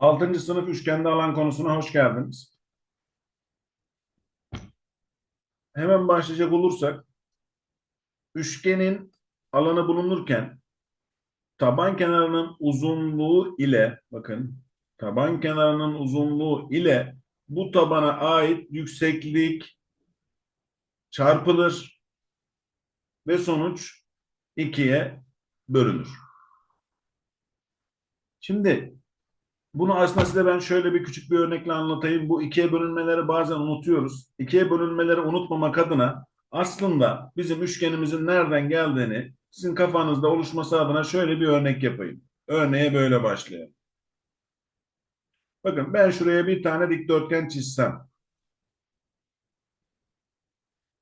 Altıncı sınıf üçgende alan konusuna hoş geldiniz. Hemen başlayacak olursak, üçgenin alanı bulunurken taban kenarının uzunluğu ile, bakın taban kenarının uzunluğu ile bu tabana ait yükseklik çarpılır ve sonuç ikiye bölünür. Şimdi bunu aslında size ben şöyle bir küçük bir örnekle anlatayım. Bu ikiye bölünmeleri bazen unutuyoruz. İkiye bölünmeleri unutmamak adına aslında bizim üçgenimizin nereden geldiğini sizin kafanızda oluşması adına şöyle bir örnek yapayım. Örneğe böyle başlayalım. Bakın ben şuraya bir tane dikdörtgen çizsem.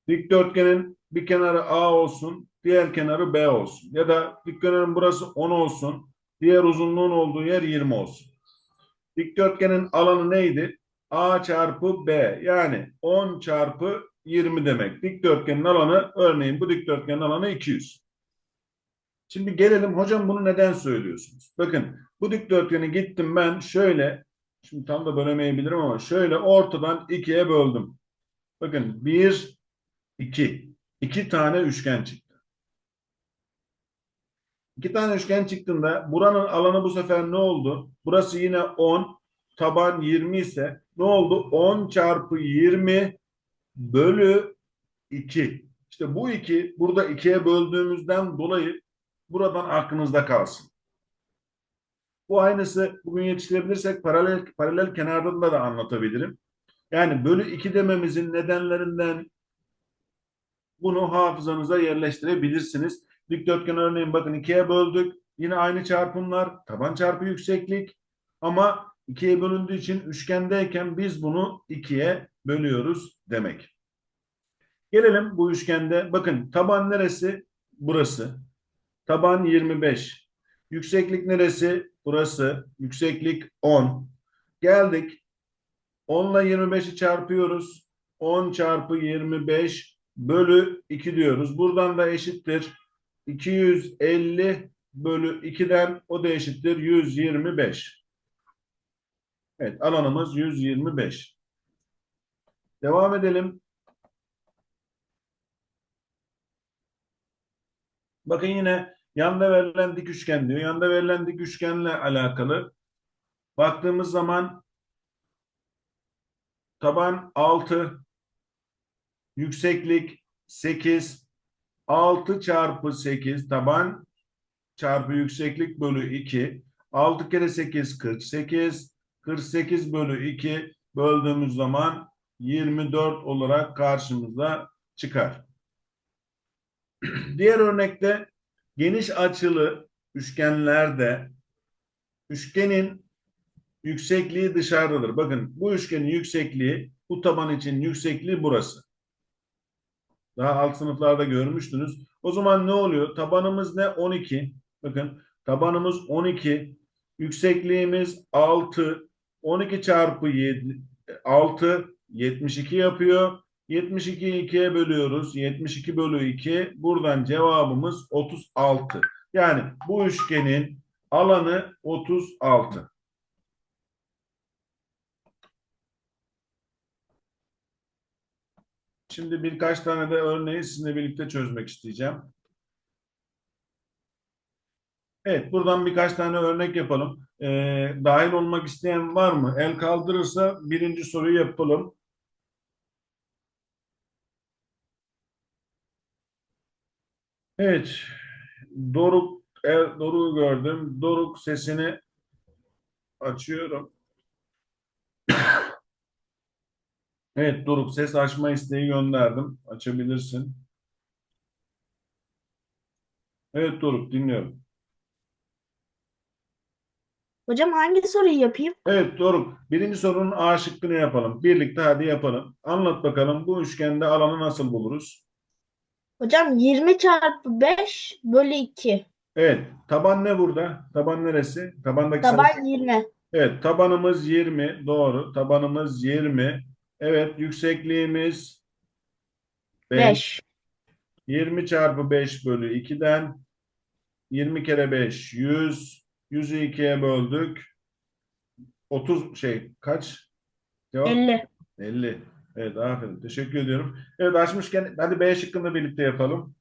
Dikdörtgenin bir kenarı A olsun, diğer kenarı B olsun. Ya da dikdörtgenin burası 10 olsun, diğer uzunluğun olduğu yer 20 olsun. Dikdörtgenin alanı neydi? A çarpı B yani 10 çarpı 20 demek. Dikdörtgenin alanı örneğin bu dikdörtgenin alanı 200. Şimdi gelelim hocam bunu neden söylüyorsunuz? Bakın bu dikdörtgeni gittim ben şöyle şimdi tam da bölemeyebilirim ama şöyle ortadan ikiye böldüm. Bakın 1 2 2 tane üçgen çıktı. İki tane üçgen çıktığında buranın alanı bu sefer ne oldu? Burası yine 10, taban 20 ise ne oldu? 10 çarpı 20 bölü 2. İşte bu 2 burada 2'ye böldüğümüzden dolayı buradan aklınızda kalsın. Bu aynısı bugün yetiştirebilirsek paralel paralel kenarda da anlatabilirim. Yani bölü 2 dememizin nedenlerinden bunu hafızanıza yerleştirebilirsiniz. Dikdörtgen örneğin bakın ikiye böldük. Yine aynı çarpımlar. Taban çarpı yükseklik. Ama ikiye bölündüğü için üçgendeyken biz bunu ikiye bölüyoruz demek. Gelelim bu üçgende. Bakın taban neresi? Burası. Taban 25. Yükseklik neresi? Burası. Yükseklik 10. Geldik. 10 ile 25'i çarpıyoruz. 10 çarpı 25 bölü 2 diyoruz. Buradan da eşittir. 250 bölü 2'den o da eşittir 125. Evet alanımız 125. Devam edelim. Bakın yine yanda verilen dik üçgen diyor. Yanda verilen dik üçgenle alakalı. Baktığımız zaman taban 6, yükseklik 8, 6 çarpı 8 taban çarpı yükseklik bölü 2. 6 kere 8 48. 48 bölü 2 böldüğümüz zaman 24 olarak karşımıza çıkar. Diğer örnekte geniş açılı üçgenlerde üçgenin yüksekliği dışarıdadır. Bakın bu üçgenin yüksekliği bu taban için yüksekliği burası. Daha alt sınıflarda görmüştünüz. O zaman ne oluyor? Tabanımız ne? 12. Bakın tabanımız 12. Yüksekliğimiz 6. 12 çarpı 7, 6 72 yapıyor. 72'yi 2'ye bölüyoruz. 72 bölü 2. Buradan cevabımız 36. Yani bu üçgenin alanı 36. Şimdi birkaç tane de örneği sizinle birlikte çözmek isteyeceğim. Evet, buradan birkaç tane örnek yapalım. Ee, dahil olmak isteyen var mı? El kaldırırsa birinci soruyu yapalım. Evet, Doruk, el, Doruk'u gördüm. Doruk sesini açıyorum. Evet Doruk ses açma isteği gönderdim. Açabilirsin. Evet Doruk dinliyorum. Hocam hangi soruyu yapayım? Evet Doruk birinci sorunun A şıkkını yapalım. Birlikte hadi yapalım. Anlat bakalım bu üçgende alanı nasıl buluruz? Hocam 20 çarpı 5 bölü 2. Evet taban ne burada? Taban neresi? Tabandaki sarı- Taban 20. Evet tabanımız 20 doğru. Tabanımız 20. Evet yüksekliğimiz 5. 5. 20 çarpı 5 bölü 2'den 20 kere 5 100. 100'ü 2'ye böldük. 30 şey kaç? Cevap 50. 50. Evet aferin. Teşekkür ediyorum. Evet açmışken hadi B şıkkını birlikte yapalım.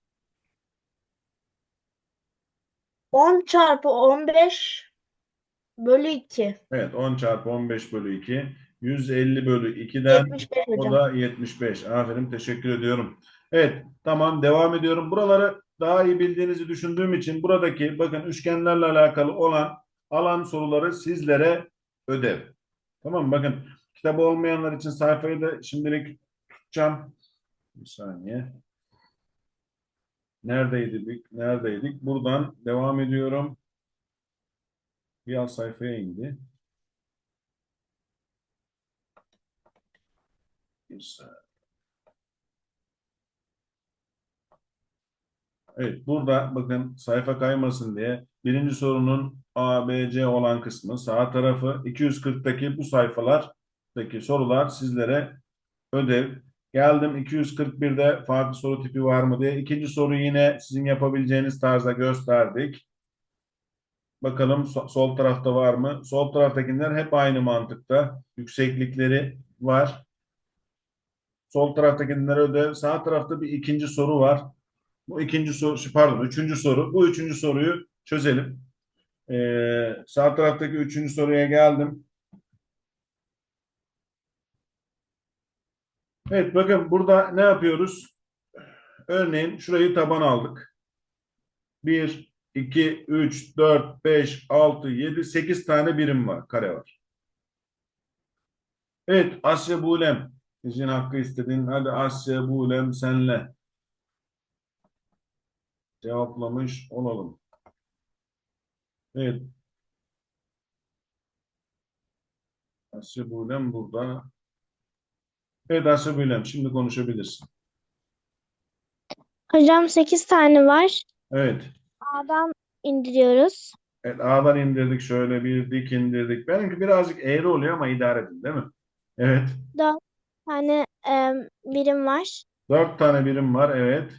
10 çarpı 15 bölü 2. Evet 10 çarpı 15 bölü 2. 150 bölü 2'den 75 o da 75. Aferin teşekkür ediyorum. Evet tamam devam ediyorum. Buraları daha iyi bildiğinizi düşündüğüm için buradaki bakın üçgenlerle alakalı olan alan soruları sizlere ödev. Tamam mı? Bakın kitabı olmayanlar için sayfayı da şimdilik tutacağım. Bir saniye. Neredeydik? Neredeydik? Buradan devam ediyorum. Bir alt sayfaya indi. Saniye. Evet, burada bakın sayfa kaymasın diye birinci sorunun A, B, C olan kısmı sağ tarafı 240'taki bu sayfalardaki sorular sizlere ödev. Geldim 241'de farklı soru tipi var mı diye. İkinci soru yine sizin yapabileceğiniz tarzda gösterdik. Bakalım so- sol tarafta var mı? Sol taraftakiler hep aynı mantıkta. Yükseklikleri var. Sol taraftakiler ödev. Sağ tarafta bir ikinci soru var. Bu ikinci soru, pardon, üçüncü soru. Bu üçüncü soruyu çözelim. Ee, sağ taraftaki üçüncü soruya geldim. Evet, bakın burada ne yapıyoruz? Örneğin şurayı taban aldık. 1, 2, 3, 4, 5, 6, 7, 8 tane birim var, kare var. Evet, Asya Buğlem. İzin hakkı istedin. Hadi Asya Buğlem senle. Cevaplamış olalım. Evet. Asya Buğlem burada. Evet Asya Buğlem, şimdi konuşabilirsin. Hocam 8 tane var. Evet. A'dan indiriyoruz. Evet, A'dan indirdik şöyle bir dik indirdik. Benimki birazcık eğri oluyor ama idare edin değil mi? Evet. 4 tane em, birim var. Dört tane birim var. Evet.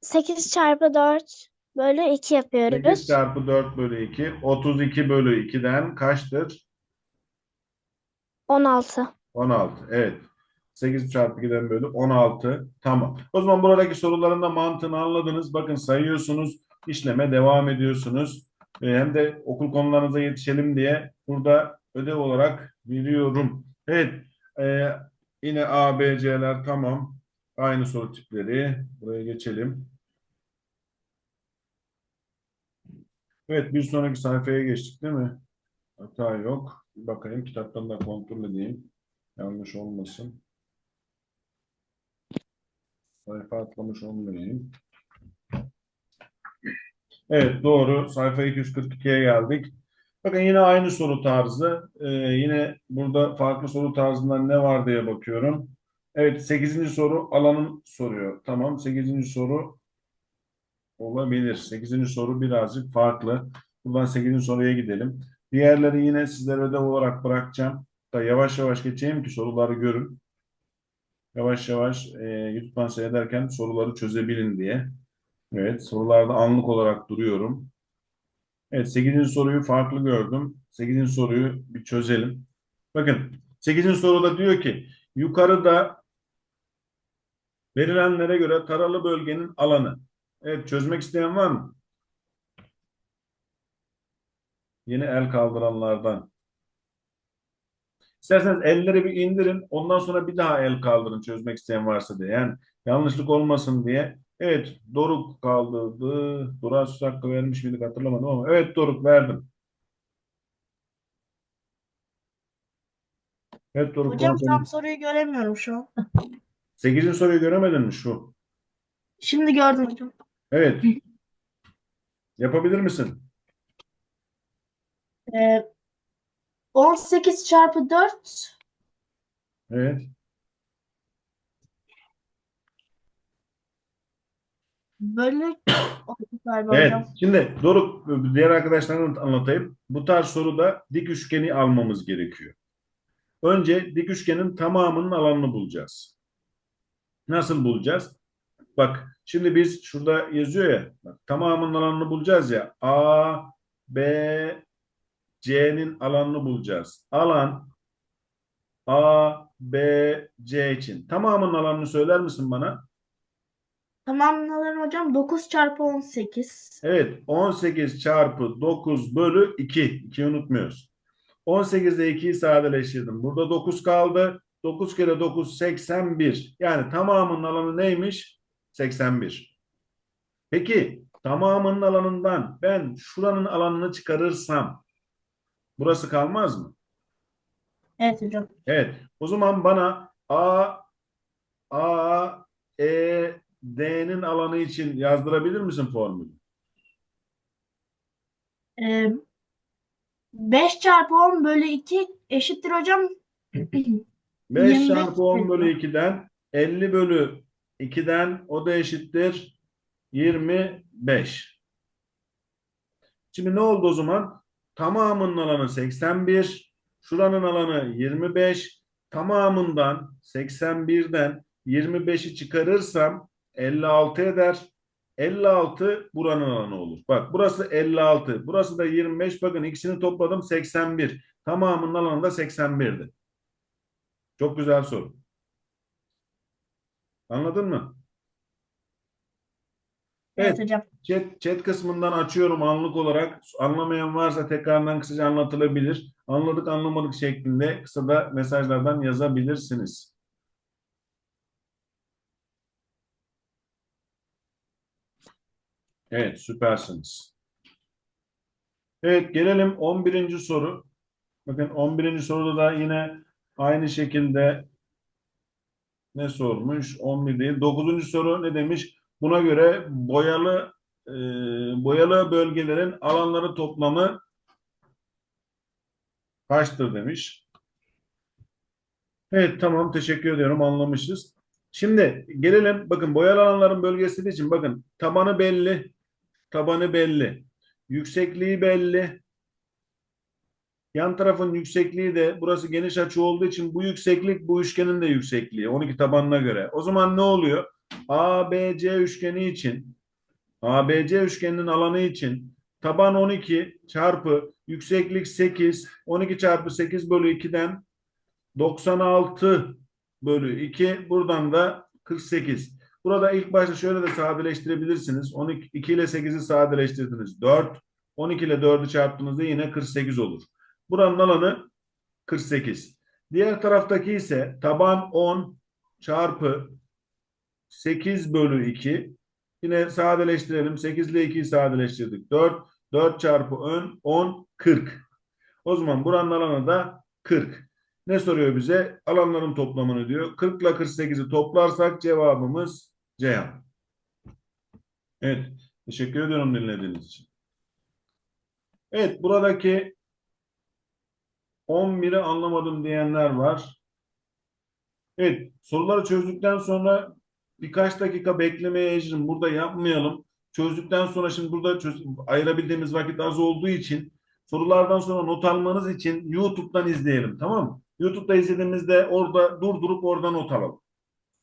8 çarpı 4 bölü 2 8 yapıyoruz. çarpı 4 bölü 2. 32 bölü 2'den kaçtır? 16. 16. Evet. 8 çarpı 2'den bölü 16. Tamam. O zaman buradaki soruların da mantığını anladınız. Bakın sayıyorsunuz. işleme devam ediyorsunuz. Ee, hem de okul konularınıza yetişelim diye burada ödev olarak veriyorum. Evet. e, yine A, B, C'ler tamam. Aynı soru tipleri. Buraya geçelim. Evet. Bir sonraki sayfaya geçtik değil mi? Hata yok. Bir bakayım kitaptan da kontrol edeyim. Yanlış olmasın. Sayfa atlamış olmayayım. Evet doğru. Sayfa 242'ye geldik. Bakın yine aynı soru tarzı. Ee, yine burada farklı soru tarzından ne var diye bakıyorum. Evet 8. soru alanın soruyor. Tamam 8. soru olabilir. 8. soru birazcık farklı. Buradan 8. soruya gidelim. Diğerleri yine sizlere ödev olarak bırakacağım. Da yavaş yavaş geçeyim ki soruları görün. Yavaş yavaş e, YouTube'dan seyrederken soruları çözebilin diye. Evet, sorularda anlık olarak duruyorum. Evet, 8. soruyu farklı gördüm. 8. soruyu bir çözelim. Bakın, 8. soruda diyor ki, yukarıda verilenlere göre taralı bölgenin alanı. Evet, çözmek isteyen var mı? Yine el kaldıranlardan. İsterseniz elleri bir indirin. Ondan sonra bir daha el kaldırın çözmek isteyen varsa diye. Yani yanlışlık olmasın diye. Evet Doruk kaldırdı. Doruk'a söz hakkı vermiş miydik hatırlamadım ama. Evet Doruk verdim. Evet Doruk Hocam konuşalım. tam soruyu göremiyorum şu an. 8. soruyu göremedin mi şu? Şimdi gördüm hocam. Evet. Yapabilir misin? Ee, 18 çarpı 4 Evet. Bölü oldu galiba Evet. hocam. Şimdi Doruk diğer arkadaşlarına anlatayım. Bu tarz soruda dik üçgeni almamız gerekiyor. Önce dik üçgenin tamamının alanını bulacağız. Nasıl bulacağız? Bak şimdi biz şurada yazıyor ya bak, tamamının alanını bulacağız ya. A, B, C'nin alanını bulacağız. Alan A, B, C için. Tamamının alanını söyler misin bana? Tamamlanır hocam 9 çarpı 18. Evet, 18 çarpı 9 bölü 2. 2'yi unutmuyoruz. 18 ile 2'yi sadeleştirdim. Burada 9 kaldı. 9 kere 9 81. Yani tamamının alanı neymiş? 81. Peki tamamının alanından ben şuranın alanını çıkarırsam burası kalmaz mı? Evet hocam. Evet. O zaman bana A A E D'nin alanı için yazdırabilir misin formülü? Ee, 5 çarpı 10 bölü 2 eşittir hocam. 5 25 çarpı 10 bölü bölü. 2'den 50 bölü 2'den o da eşittir 25. Şimdi ne oldu o zaman? Tamamının alanı 81. Şuranın alanı 25. Tamamından 81'den 25'i çıkarırsam 56 eder. 56 buranın alanı olur. Bak burası 56. Burası da 25. Bakın ikisini topladım 81. Tamamının alanı da 81'di. Çok güzel soru. Anladın mı? Evet Evet, hocam. chat, chat kısmından açıyorum anlık olarak. Anlamayan varsa tekrardan kısaca anlatılabilir. Anladık anlamadık şeklinde kısa da mesajlardan yazabilirsiniz. Evet, süpersiniz. Evet, gelelim 11. soru. Bakın 11. soruda da yine aynı şekilde ne sormuş? 11 değil. 9. soru ne demiş? Buna göre boyalı e, boyalı bölgelerin alanları toplamı kaçtır demiş. Evet tamam teşekkür ediyorum anlamışız. Şimdi gelelim bakın boyalı alanların bölgesi için bakın tabanı belli, tabanı belli, yüksekliği belli. Yan tarafın yüksekliği de burası geniş açı olduğu için bu yükseklik bu üçgenin de yüksekliği 12 tabanına göre. O zaman ne oluyor? ABC üçgeni için ABC üçgeninin alanı için taban 12 çarpı yükseklik 8 12 çarpı 8 bölü 2'den 96 bölü 2 buradan da 48. Burada ilk başta şöyle de sadeleştirebilirsiniz. 12 2 ile 8'i sadeleştirdiniz. 4 12 ile 4'ü çarptığınızda yine 48 olur. Buranın alanı 48. Diğer taraftaki ise taban 10 çarpı 8 bölü 2. Yine sadeleştirelim. 8 ile 2'yi sadeleştirdik. 4. 4 çarpı ön 10 40. O zaman buranın alanı da 40. Ne soruyor bize? Alanların toplamını diyor. 40 ile 48'i toplarsak cevabımız Ceyhan. Evet. Teşekkür ediyorum dinlediğiniz için. Evet. Buradaki 11'i anlamadım diyenler var. Evet. Soruları çözdükten sonra birkaç dakika beklemeye ecrin. Burada yapmayalım. Çözdükten sonra şimdi burada çöz, ayırabildiğimiz vakit az olduğu için sorulardan sonra not almanız için YouTube'dan izleyelim. Tamam mı? YouTube'da izlediğimizde orada durdurup oradan not alalım.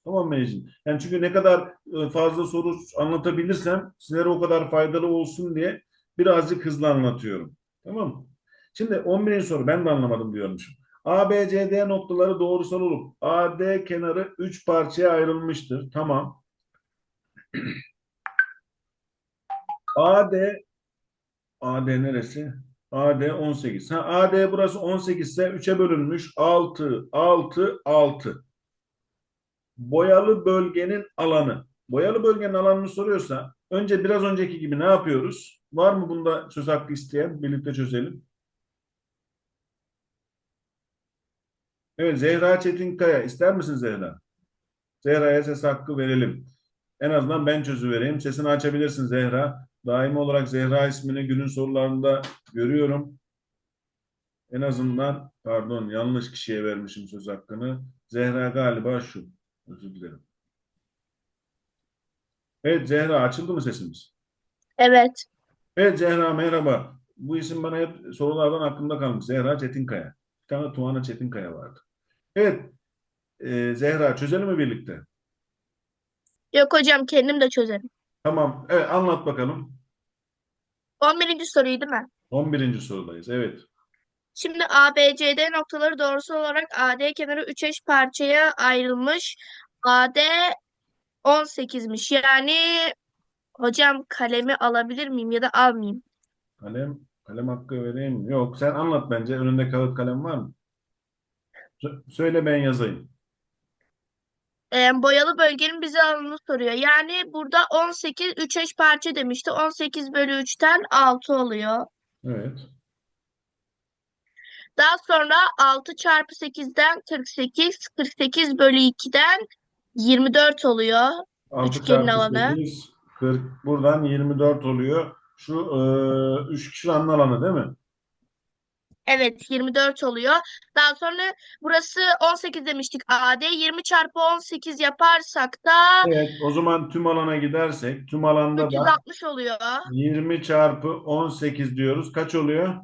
Tamam mı? Yani çünkü ne kadar e, fazla soru anlatabilirsem sizlere o kadar faydalı olsun diye birazcık hızlı anlatıyorum. Tamam mı? Şimdi 11. soru ben de anlamadım diyormuşum. ABCD noktaları doğrusal olup AD kenarı 3 parçaya ayrılmıştır. Tamam. AD AD neresi? AD 18. Ha, AD burası 18 ise 3'e bölünmüş. 6, 6, 6. Boyalı bölgenin alanı. Boyalı bölgenin alanını soruyorsa önce biraz önceki gibi ne yapıyoruz? Var mı bunda söz hakkı isteyen? Birlikte çözelim. Evet Zehra Çetinkaya. ister misin Zehra? Zehra'ya ses hakkı verelim. En azından ben çözüvereyim. Sesini açabilirsin Zehra. Daimi olarak Zehra ismini günün sorularında görüyorum. En azından pardon yanlış kişiye vermişim söz hakkını. Zehra galiba şu. Özür dilerim. Evet Zehra açıldı mı sesimiz? Evet. Evet Zehra merhaba. Bu isim bana hep sorulardan aklımda kalmış. Zehra Çetinkaya. Bir tane Tuana Çetinkaya vardı. Evet. Ee, Zehra çözelim mi birlikte? Yok hocam kendim de çözerim. Tamam. Evet anlat bakalım. 11. soruyu değil mi? 11. sorudayız. Evet. Şimdi ABCD noktaları doğrusal olarak AD kenarı 3 eş parçaya ayrılmış. AD 18'miş. Yani hocam kalemi alabilir miyim ya da almayayım? Kalem, kalem hakkı vereyim? Yok, sen anlat bence. Önünde kağıt kalem var mı? Sö- Söyle ben yazayım. Ee, boyalı bölgenin bize alanını soruyor. Yani burada 18 3 eş parça demişti. 18 bölü 3'ten 6 oluyor. Evet. Daha sonra 6 çarpı 8'den 48, 48 bölü 2'den 24 oluyor. 6 Üçgenin alanı. 8, 40. Buradan 24 oluyor. Şu e, 3 kişinin alanı değil mi? Evet 24 oluyor. Daha sonra burası 18 demiştik AD. 20 çarpı 18 yaparsak da Evet, o zaman tüm alana gidersek, tüm alanda da 360 oluyor. 20 çarpı 18 diyoruz. Kaç oluyor?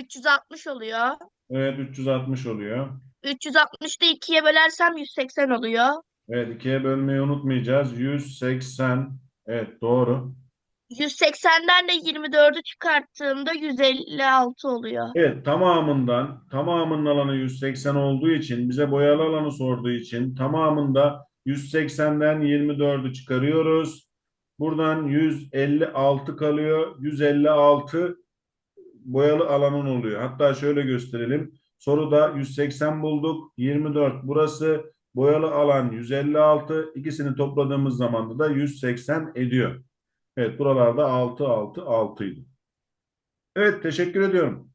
360 oluyor. Evet, 360 oluyor. 360'da 2'ye bölersem 180 oluyor. Evet, ikiye bölmeyi unutmayacağız. 180. Evet, doğru. 180'den de 24'ü çıkarttığımda 156 oluyor. Evet, tamamından, tamamının alanı 180 olduğu için, bize boyalı alanı sorduğu için tamamında 180'den 24'ü çıkarıyoruz. Buradan 156 kalıyor. 156 boyalı alanın oluyor. Hatta şöyle gösterelim. Soruda 180 bulduk. 24 burası. Boyalı alan 156. İkisini topladığımız zaman da 180 ediyor. Evet buralarda 6 6 6 idi. Evet teşekkür ediyorum.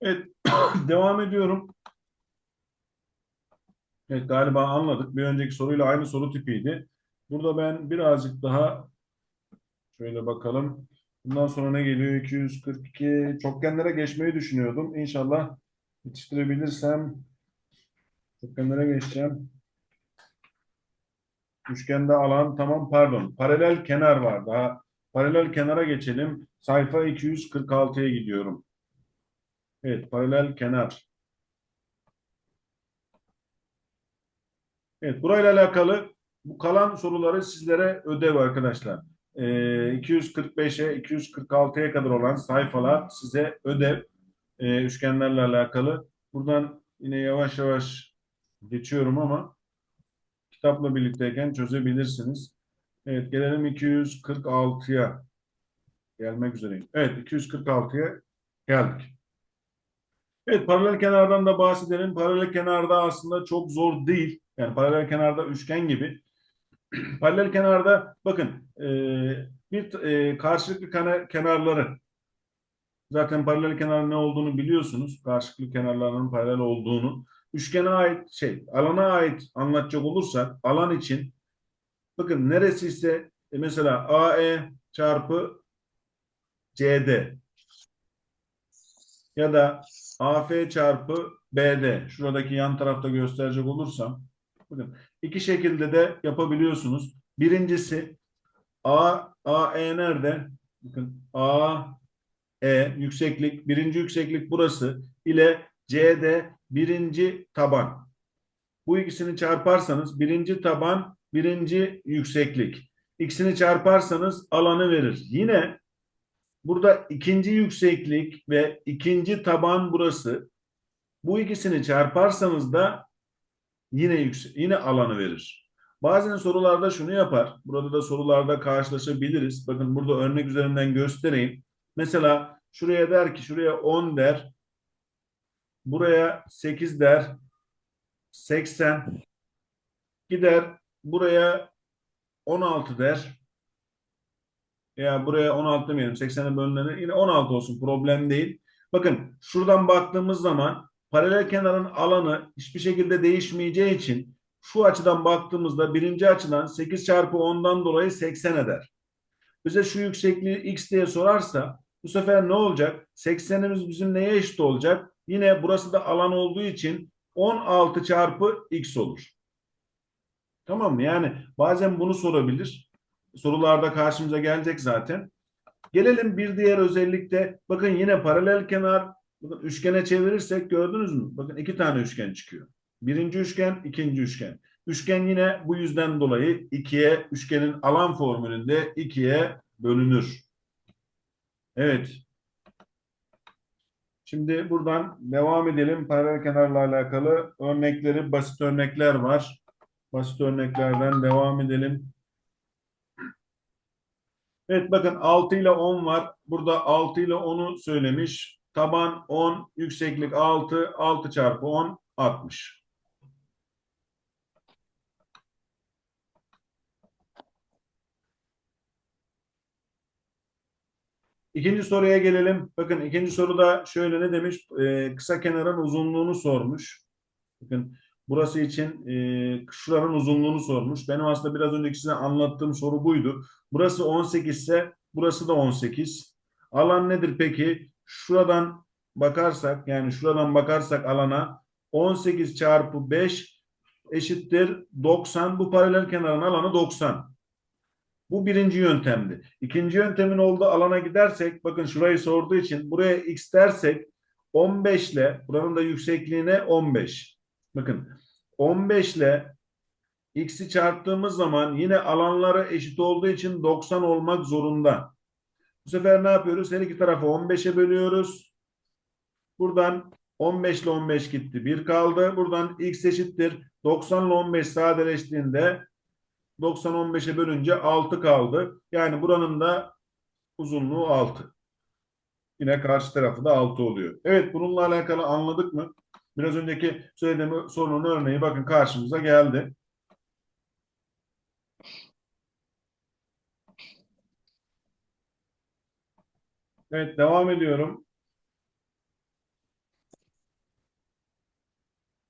Evet devam ediyorum. Evet galiba anladık. Bir önceki soruyla aynı soru tipiydi. Burada ben birazcık daha şöyle bakalım. Bundan sonra ne geliyor? 242. Çokgenlere geçmeyi düşünüyordum. İnşallah yetiştirebilirsem çokgenlere geçeceğim. Üçgende alan tamam pardon. Paralel kenar var daha. Paralel kenara geçelim. Sayfa 246'ya gidiyorum. Evet paralel kenar. Evet burayla alakalı bu kalan soruları sizlere ödev arkadaşlar. Ee, 245'e 246'ya kadar olan sayfalar size ödev e, üçgenlerle alakalı. Buradan yine yavaş yavaş geçiyorum ama kitapla birlikteyken çözebilirsiniz. Evet gelelim 246'ya gelmek üzereyim. Evet 246'ya geldik. Evet paralel kenardan da bahsedelim. Paralel kenarda aslında çok zor değil. Yani paralel kenarda üçgen gibi. Paralel kenarda bakın e, bir e, karşılıklı kenar, kenarları zaten paralel kenarın ne olduğunu biliyorsunuz. Karşılıklı kenarlarının paralel olduğunu. Üçgene ait şey, alana ait anlatacak olursak alan için bakın neresi ise e, mesela AE çarpı CD ya da AF çarpı BD şuradaki yan tarafta gösterecek olursam bakın iki şekilde de yapabiliyorsunuz. Birincisi A AE nerede? Bakın A E yükseklik birinci yükseklik burası ile CD birinci taban. Bu ikisini çarparsanız birinci taban birinci yükseklik. İkisini çarparsanız alanı verir. Yine burada ikinci yükseklik ve ikinci taban burası. Bu ikisini çarparsanız da yine yüksek, yine alanı verir. Bazen sorularda şunu yapar. Burada da sorularda karşılaşabiliriz. Bakın burada örnek üzerinden göstereyim. Mesela şuraya der ki şuraya 10 der. Buraya 8 der. 80 gider buraya 16 der. Ya buraya 16 demeyelim. 80'e bölünene yine 16 olsun. Problem değil. Bakın şuradan baktığımız zaman paralel kenarın alanı hiçbir şekilde değişmeyeceği için şu açıdan baktığımızda birinci açıdan 8 çarpı 10'dan dolayı 80 eder. Bize şu yüksekliği x diye sorarsa bu sefer ne olacak? 80'imiz bizim neye eşit olacak? Yine burası da alan olduğu için 16 çarpı x olur. Tamam mı? Yani bazen bunu sorabilir. Sorularda karşımıza gelecek zaten. Gelelim bir diğer özellikte. Bakın yine paralel kenar bakın üçgene çevirirsek gördünüz mü? Bakın iki tane üçgen çıkıyor. Birinci üçgen, ikinci üçgen. Üçgen yine bu yüzden dolayı ikiye, üçgenin alan formülünde ikiye bölünür. Evet. Şimdi buradan devam edelim. Paralel kenarla alakalı örnekleri, basit örnekler var. Basit örneklerden devam edelim. Evet bakın 6 ile 10 var. Burada 6 ile 10'u söylemiş. Taban 10, yükseklik 6, 6 çarpı 10, 60. İkinci soruya gelelim. Bakın ikinci soruda şöyle ne demiş? Ee, kısa kenarın uzunluğunu sormuş. Bakın burası için e, şuranın uzunluğunu sormuş. Benim aslında biraz önceki size anlattığım soru buydu. Burası 18 ise burası da 18. Alan nedir peki? Şuradan bakarsak yani şuradan bakarsak alana 18 çarpı 5 eşittir 90. Bu paralel kenarın alanı 90. Bu birinci yöntemdi. İkinci yöntemin olduğu alana gidersek bakın şurayı sorduğu için buraya x dersek 15 ile buranın da yüksekliğine 15. Bakın 15 ile x'i çarptığımız zaman yine alanları eşit olduğu için 90 olmak zorunda. Bu sefer ne yapıyoruz? Her iki tarafı 15'e bölüyoruz. Buradan 15 ile 15 gitti. 1 kaldı. Buradan x eşittir. 90 ile 15 sadeleştiğinde 90 15'e bölünce 6 kaldı. Yani buranın da uzunluğu 6. Yine karşı tarafı da 6 oluyor. Evet bununla alakalı anladık mı? Biraz önceki söylediğim sorunun örneği bakın karşımıza geldi. Evet devam ediyorum.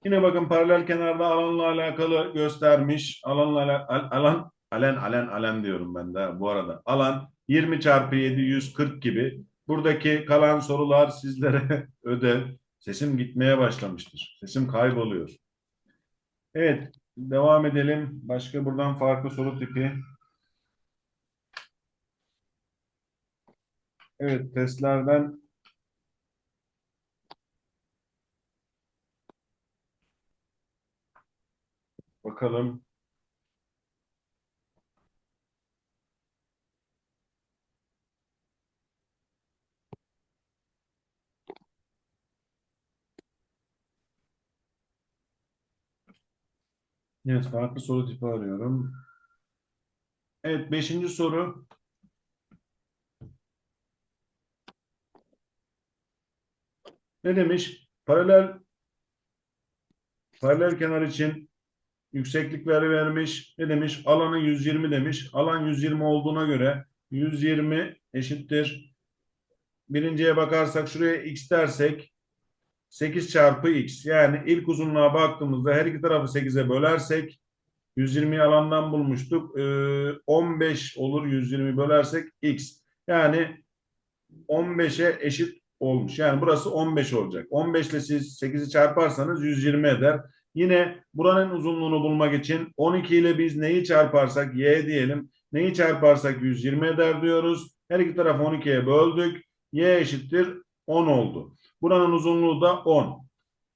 Yine bakın paralel kenarda alanla alakalı göstermiş. Alanla ala- al- alan alen alen alen diyorum ben de bu arada. Alan 20 çarpı 7 140 gibi. Buradaki kalan sorular sizlere ödev. Sesim gitmeye başlamıştır. Sesim kayboluyor. Evet, devam edelim. Başka buradan farklı soru tipi. Evet, testlerden bakalım. Evet, farklı soru tipi arıyorum. Evet, beşinci soru. Ne demiş? Paralel paralel kenar için yükseklikleri vermiş. Ne demiş? Alanı 120 demiş. Alan 120 olduğuna göre 120 eşittir. Birinciye bakarsak şuraya x dersek 8 çarpı x. Yani ilk uzunluğa baktığımızda her iki tarafı 8'e bölersek 120 alandan bulmuştuk. Ee, 15 olur 120 bölersek x. Yani 15'e eşit olmuş. Yani burası 15 olacak. 15 ile siz 8'i çarparsanız 120 eder. Yine buranın uzunluğunu bulmak için 12 ile biz neyi çarparsak y diyelim. Neyi çarparsak 120 eder diyoruz. Her iki tarafı 12'ye böldük. y eşittir 10 oldu. Buranın uzunluğu da 10.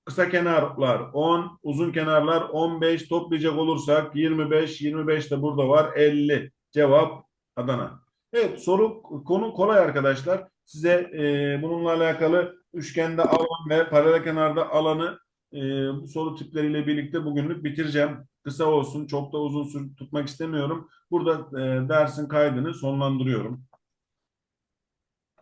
Kısa kenarlar 10, uzun kenarlar 15 toplayacak olursak 25, 25 de burada var 50. Cevap Adana. Evet soru konu kolay arkadaşlar. Size e, bununla alakalı üçgende alan ve paralel kenarda alanı e, bu soru tipleriyle birlikte bugünlük bitireceğim. Kısa olsun, çok da uzun tutmak istemiyorum. Burada e, dersin kaydını sonlandırıyorum.